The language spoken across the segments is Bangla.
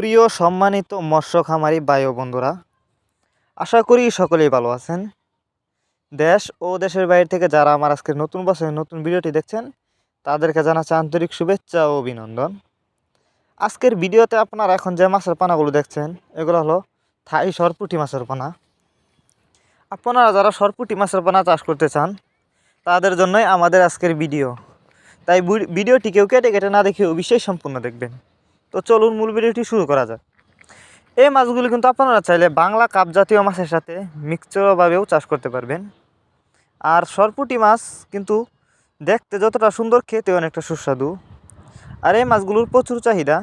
সুপ্রিয় সম্মানিত মৎস্য খামারি বায়ু বন্ধুরা, আশা করি সকলেই ভালো আছেন। দেশ ও দেশের বাইরে থেকে যারা আমার আজকের নতুন বছরের নতুন ভিডিওটি দেখছেন, তাদেরকে জানাচ্ছে আন্তরিক শুভেচ্ছা ও অভিনন্দন। আজকের ভিডিওতে আপনারা এখন যে মাছের পানাগুলো দেখছেন, এগুলো হলো থাই সরপুটি মাছের পানা। আপনারা যারা সরপুটি মাছের পানা চাষ করতে চান, তাদের জন্যই আমাদের আজকের ভিডিও। তাই ভিডিওটি কেউ কেটে কেটে না দেখে অবশ্যই সম্পূর্ণ দেখবেন। তো চলুন মূল ভিডিওটি শুরু করা যাক। এই মাছগুলি কিন্তু আপনারা চাইলে বাংলা কাপ জাতীয় মাছের সাথে মিক্সচারভাবেও চাষ করতে পারবেন। আর সরপুটি মাছ কিন্তু দেখতে যতটা সুন্দর খেতে অনেকটা সুস্বাদু। আর এই মাছগুলোর প্রচুর চাহিদা।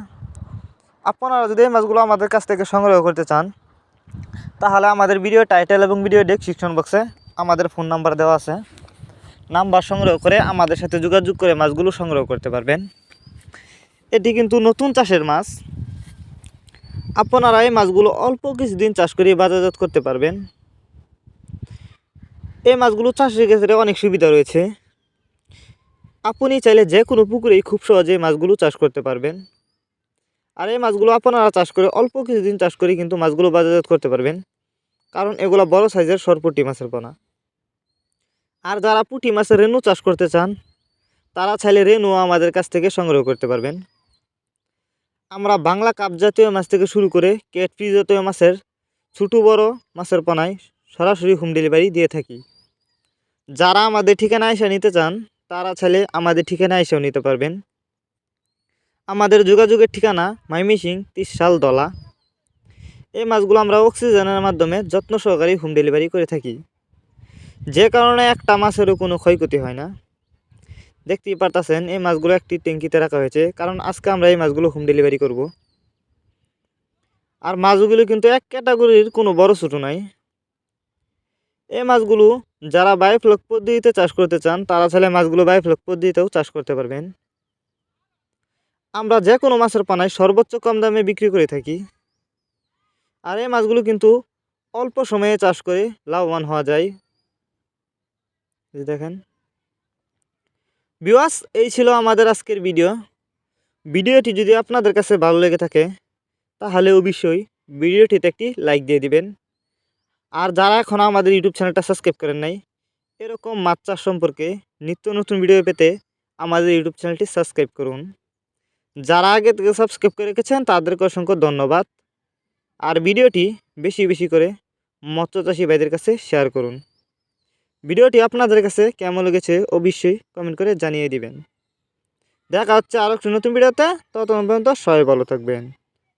আপনারা যদি এই মাছগুলো আমাদের কাছ থেকে সংগ্রহ করতে চান, তাহলে আমাদের ভিডিও টাইটেল এবং ভিডিও ডেসক্রিপশন বক্সে আমাদের ফোন নাম্বার দেওয়া আছে। নাম্বার সংগ্রহ করে আমাদের সাথে যোগাযোগ করে মাছগুলো সংগ্রহ করতে পারবেন। এটি কিন্তু নতুন চাষের মাছ। আপনারা এই মাছগুলো অল্প কিছুদিন চাষ করে বাজারজাত করতে পারবেন। এই মাছগুলো চাষের ক্ষেত্রে অনেক সুবিধা রয়েছে। আপনি চাইলে যে কোনো পুকুরেই খুব সহজে মাছগুলো চাষ করতে পারবেন। আর এই মাছগুলো আপনারা চাষ করে অল্প কিছুদিন চাষ করে কিন্তু মাছগুলো বাজারজাত করতে পারবেন। কারণ এগুলো বড় সাইজের সরপুটি মাছের পোনা। আর যারা পুঁটি মাছের রেনু চাষ করতে চান, তারা চাইলে রেনু আমাদের কাছ থেকে সংগ্রহ করতে পারবেন। আমরা বাংলা কাপ জাতীয় মাছ থেকে শুরু করে কেটফি জাতীয় মাছের ছোটো বড় মাছের পোনায় সরাসরি হোম ডেলিভারি দিয়ে থাকি। যারা আমাদের ঠিকানা এসে নিতে চান, তারা চাইলে আমাদের ঠিকানা এসেও নিতে পারবেন। আমাদের যোগাযোগের ঠিকানা মাইমিসিং তিসাল দলা। এই মাছগুলো আমরা অক্সিজেনের মাধ্যমে যত্ন সহকারে হোম ডেলিভারি করে থাকি। যে কারণে একটা মাছেরও কোনো ক্ষয়ক্ষতি হয় না। দেখতেই পারতাছেন, এই মাছগুলো একটি ট্যাঙ্কিতে রাখা হয়েছে, কারণ আজকে আমরা এই মাছগুলো হোম ডেলিভারি করব। আর মাছগুলো কিন্তু এক ক্যাটাগরির কোনো বড় ছোটো নাই। এই মাছগুলো যারা বায়োফ্লক পদ্ধতিতে চাষ করতে চান, তারা চাইলে মাছগুলো বায়োফ্লক পদ্ধতিতেও চাষ করতে পারবেন। আমরা যে কোনো মাছের পানায় সর্বোচ্চ কম দামে বিক্রি করে থাকি। আর এই মাছগুলো কিন্তু অল্প সময়ে চাষ করে লাভবান হওয়া যায়। দেখেন। বিওয়াস এই ছিল আমাদের আজকের ভিডিও। ভিডিওটি যদি আপনাদের কাছে ভালো লেগে থাকে, তাহলে অবশ্যই ভিডিওটিতে একটি লাইক দিয়ে দিবেন। আর যারা এখন আমাদের ইউটিউব চ্যানেলটা সাবস্ক্রাইব করেন নাই, এরকম মাছ চাষ সম্পর্কে নিত্য নতুন ভিডিও পেতে আমাদের ইউটিউব চ্যানেলটি সাবস্ক্রাইব করুন। যারা আগে থেকে সাবস্ক্রাইব করে রেখেছেন, তাদেরকে অসংখ্য ধন্যবাদ। আর ভিডিওটি বেশি বেশি করে মৎস্য চাষি ভাইদের কাছে শেয়ার করুন। ভিডিওটি আপনাদের কাছে কেমন লেগেছে অবশ্যই কমেন্ট করে জানিয়ে দিবেন। দেখা হচ্ছে আরও একটি নতুন ভিডিওতে, ততক্ষণ পর্যন্ত সবাই ভালো থাকবেন।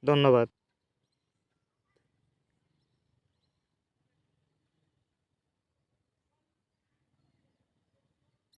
ধন্যবাদ।